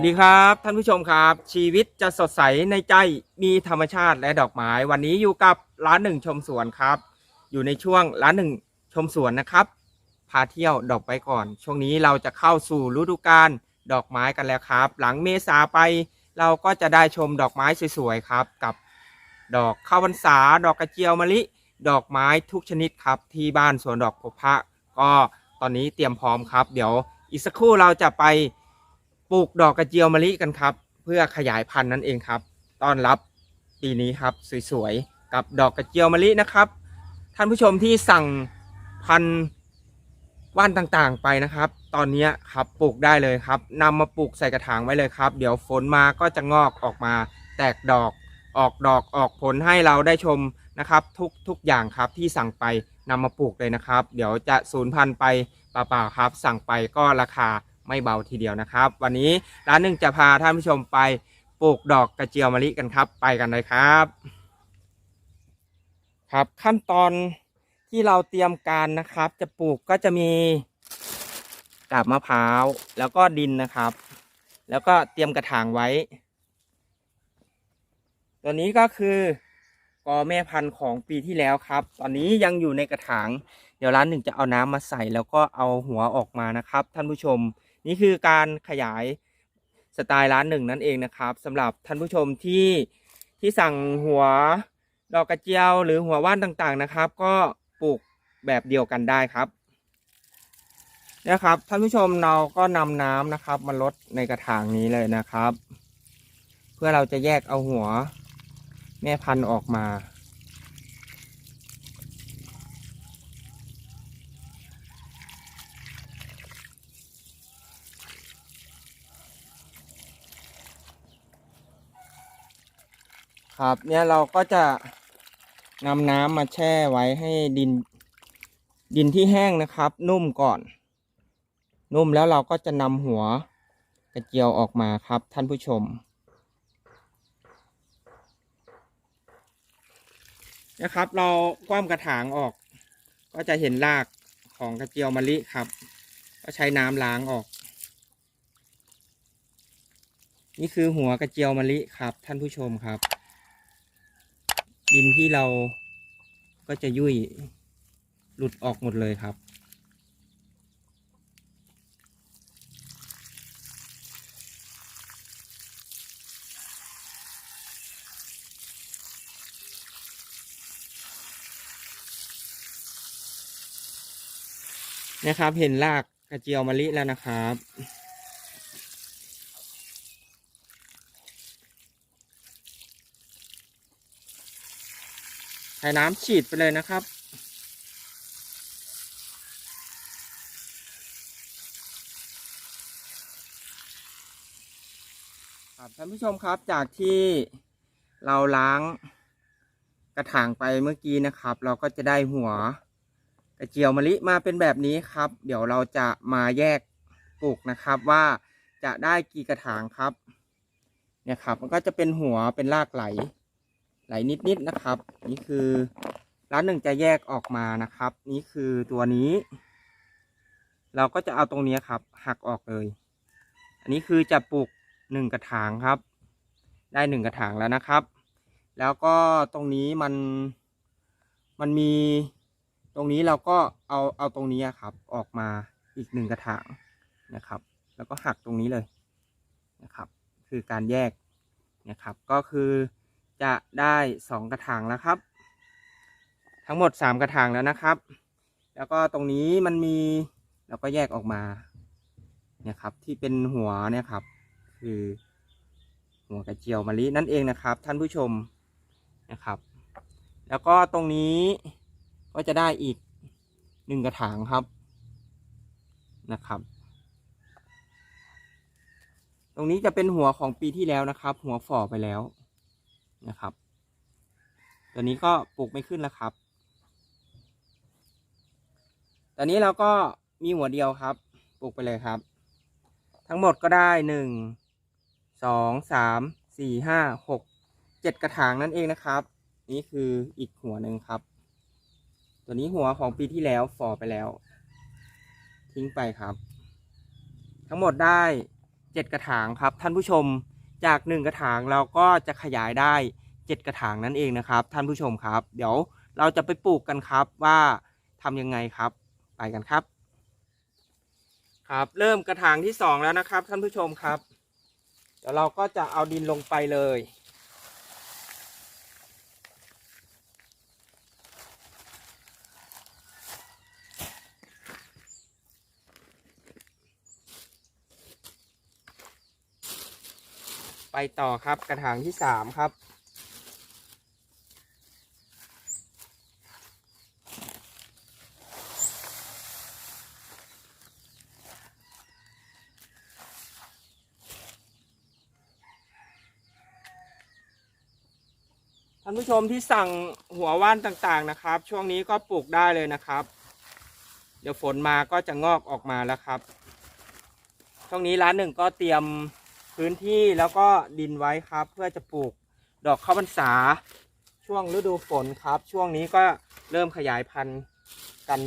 วัสดีครับท่านผู้ชมครับ ชีวิตจะสดใสในใจมีธรรมชาติและดอกไม้ วันนี้อยู่กับร้านหนึ่งชมสวนครับ อยู่ในช่วงร้านหนึ่งชมสวนนะครับ พาเที่ยวดอกไปก่อน ช่วงนี้เราจะเข้าสู่ฤดูกาลดอกไม้กันแล้วครับ หลังเมษาไปเราก็จะได้ชมดอกไม้สวยๆครับ กับดอกข้าวพรรษา ดอกกระเจียวมะลิ ดอกไม้ทุกชนิดครับ ที่บ้านสวนดอกพพระก็ตอนนี้เตรียมพร้อมครับ เดี๋ยวอีกสักครู่เราจะไป ปลูกดอกกระเจียวมะลิกันครับ เพื่อขยายพันธุ์นั่นเองครับ ต้อนรับปีนี้ครับสวยๆกับดอกกระเจียวมะลินะครับ ท่านผู้ชมที่สั่งพันธุ์ว่านต่างๆไปนะครับ ตอนนี้ครับปลูกได้เลยครับนำมาปลูกใส่กระถางไว้เลยครับ เดี๋ยวฝนมาก็จะงอกออกมาแตกดอกออกดอกออกผลให้เราได้ชมนะครับ ทุกทุกอย่างครับที่สั่งไปนำมาปลูกเลยนะครับ เดี๋ยวจะสูญพันธุ์ไปเปล่าๆครับ สั่งไปก็ราคา ไม่เบาทีเดียวนะครับ วันนี้ร้านหนึ่งจะพาท่านผู้ชมไปปลูกดอกกระเจียวมะลิกันครับ ไปกันเลยครับ ครับขั้นตอนที่เราเตรียมการนะครับ จะปลูกก็จะมีกาบมะพร้าวแล้วก็ดินนะครับ แล้วก็เตรียมกระถางไว้ ตัวนี้ก็คือกอแม่พันธุ์ของปีที่แล้วครับ ตอนนี้ยังอยู่ในกระถาง เดี๋ยวร้านหนึ่งจะเอาน้ำมาใส่ แล้วก็เอาหัวออกมานะครับ ท่านผู้ชม นี่คือการขยายสไตล์ร้านหนึ่งนั่นเองนะครับสำหรับท่านผู้ชมที่ที่สั่งหัวดอกกระเจียวหรือหัวว่านต่างๆนะครับ ก็ปลูกแบบเดียวกันได้ครับนะครับท่านผู้ชมเราก็นำน้ำนะครับมาลดในกระถางนี้เลยนะครับ เพื่อเราจะแยกเอาหัวแม่พันธุ์ออกมา ครับ เนี่ยเราก็จะนำน้ำมาแช่ไว้ให้ดิน ดินที่แห้งนะครับ นุ่มก่อน นุ่มแล้วเราก็จะนำหัวกระเจียวออกมาครับท่านผู้ชมนะครับ เราคว่ำกระถางออก ก็จะเห็นรากของกระเจียวมะลิครับ ก็ใช้น้ำล้างออก นี่คือหัวกระเจียวมะลิครับ ท่านผู้ชมครับ ดินที่เราก็จะยุ่ยหลุดออกหมดเลยครับ นะครับเห็นรากกระเจียวมะลิแล้วนะครับ ใช้น้ำฉีดไปเลยนะครับ ครับท่านผู้ชมครับจากที่เราล้างกระถางไปเมื่อกี้นะครับ เราก็จะได้หัวกระเจียวมะลิมาเป็นแบบนี้ครับ เดี๋ยวเราจะมาแยกปลูกนะครับว่าจะได้กี่กระถางครับ เนี่ยครับ มันก็จะเป็นหัวเป็นรากไหล ไหลนิดๆนะครับ นี่คือร้านหนึ่งจะแยกออกมานะครับ นี่คือตัวนี้ เราก็จะเอาตรงนี้ครับ หักออกเลย อันนี้คือจะปลูกหนึ่งกระถางครับ ได้หนึ่งกระถางแล้วนะครับ แล้วก็ตรงนี้มันมันมีตรงนี้เราก็เอาเอาตรงนี้ครับ ออกมาอีกหนึ่งกระถางนะครับ แล้วก็หักตรงนี้เลยนะครับ คือการแยกนะครับ ก็คือ จะได้สองกระถางแล้วครับ ทั้งหมดสามกระถางแล้วนะครับ แล้วก็ตรงนี้มันมีเราก็แยกออกมาเนี่ยครับที่เป็นหัวเนี่ยครับ คือหัวกระเจียวมะลินั่นเองนะครับ ท่านผู้ชมนะครับ แล้วก็ตรงนี้ก็จะได้อีกหนึ่งกระถางครับนะครับ ตรงนี้จะเป็นหัวของปีที่แล้วนะครับ หัวฝ่อไปแล้ว นะครับ ตัวนี้ก็ปลูกไม่ขึ้นแล้วครับ ตอนนี้เราก็มีหัวเดียวครับ ปลูกไปเลยครับ ทั้งหมดก็ได้หนึ่งสองสามสี่ห้าหกเจ็ดกระถางนั่นเองนะครับ นี่คืออีกหัวหนึ่งครับ ตัวนี้หัวของปีที่แล้วฝ่อไปแล้ว ทิ้งไปครับ ทั้งหมดได้เจ็ดกระถางครับ ท่านผู้ชม จากหนึ่งกระถางเราก็จะขยายได้เจ็ดกระถางนั่นเองนะครับ ท่านผู้ชมครับ เดี๋ยวเราจะไปปลูกกันครับว่าทำยังไงครับไปกันครับ ครับ เริ่มกระถางที่สองแล้วนะครับ ท่านผู้ชมครับ เดี๋ยวเราก็จะเอาดินลงไปเลย ต่อครับกระถางที่สามครับ ท่านผู้ชมที่สั่งหัวว่านต่างๆนะครับ ช่วงนี้ก็ปลูกได้เลยนะครับ เดี๋ยวฝนมาก็จะงอกออกมาแล้วครับ ช่วงนี้ร้านหนึ่งก็เตรียม พื้นที่แล้วก็ดินไว้ครับ เพื่อจะปลูกดอกข้าวพรรษา ช่วงฤดูฝนครับ ช่วงนี้ก็เริ่มขยายพันธุ์กัน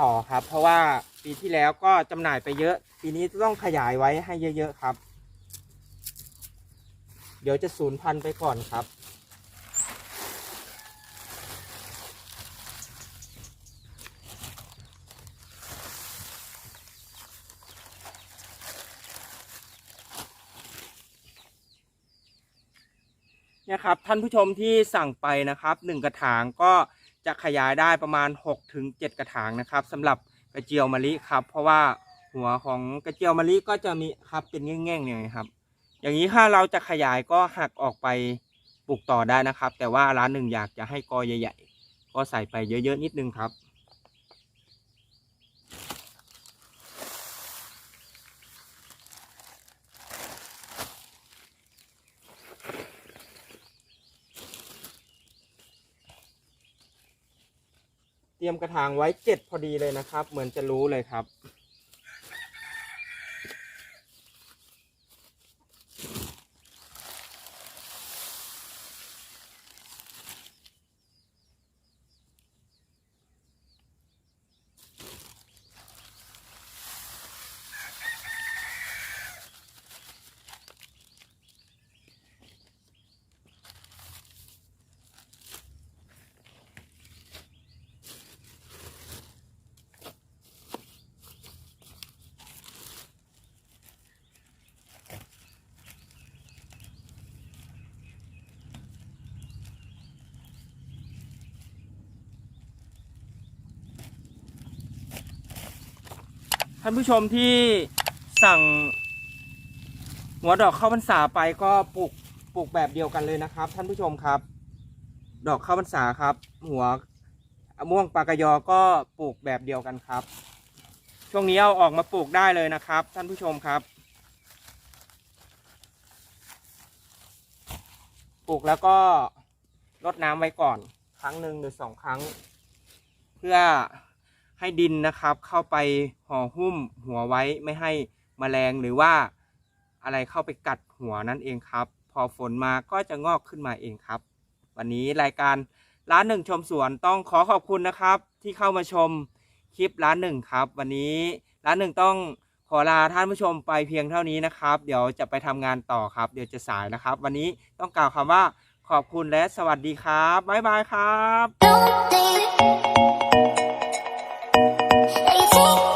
ต่อครับ เพราะว่าปีที่แล้วก็จำหน่ายไปเยอะ ปีนี้ต้องขยายไว้ให้เยอะ ๆ ครับ เดี๋ยวจะสูญพันธุ์ไปก่อนครับ เนี่ยครับ ท่านผู้ชมที่สั่งไปนะครับหนึ่งกระถางก็จะขยายได้ประมาณ6ถึง7กระถางนะครับสำหรับกระเจียวมะลิครับ เพราะว่าหัวของกระเจียวมะลิก็จะมีครับเป็นแง่งๆเนี่ยครับ อย่างนี้ถ้าเราจะขยายก็หักออกไปปลูกต่อได้นะครับ แต่ว่าร้านหนึ่งอยากจะให้กอใหญ่ ๆ ก็ใส่ไปเยอะๆนิดนึงครับ เตรียมกระถางไว้เจ็ดพอดีเลยนะครับ เหมือนจะรู้เลยครับ ท่านผู้ชมที่สั่ง หัวดอกข้าวพรรษาไปก็ปลูกปลูกแบบเดียวกันเลยนะครับ ท่านผู้ชมครับ ดอกข้าวพรรษาครับ หัวม่วงปากกยอก็ปลูกแบบเดียวกันครับ ช่วงนี้เอาออกมาปลูกได้เลยนะครับ ท่านผู้ชมครับ ปลูกแล้วก็รดน้ำไว้ก่อน ครั้งหนึ่งหรือสองครั้ง เพื่อ ให้ดินนะครับเข้าไปห่อหุ้มหัวไว้ไม่ให้แมลงหรือว่าอะไรเข้าไปกัดหัวนั่นเองครับ พอฝนมาก็จะงอกขึ้นมาเองครับ วันนี้รายการร้านหนึ่งชมสวนต้องขอขอบคุณนะครับ ที่เข้ามาชมคลิปร้านหนึ่งครับ วันนี้ร้านหนึ่งต้องขอลาท่านผู้ชมไปเพียงเท่านี้นะครับ เดี๋ยวจะไปทำงานต่อครับ เดี๋ยวจะสายนะครับ วันนี้ต้องกล่าวคำว่าขอบคุณและสวัสดีครับบ๊ายบายครับ You.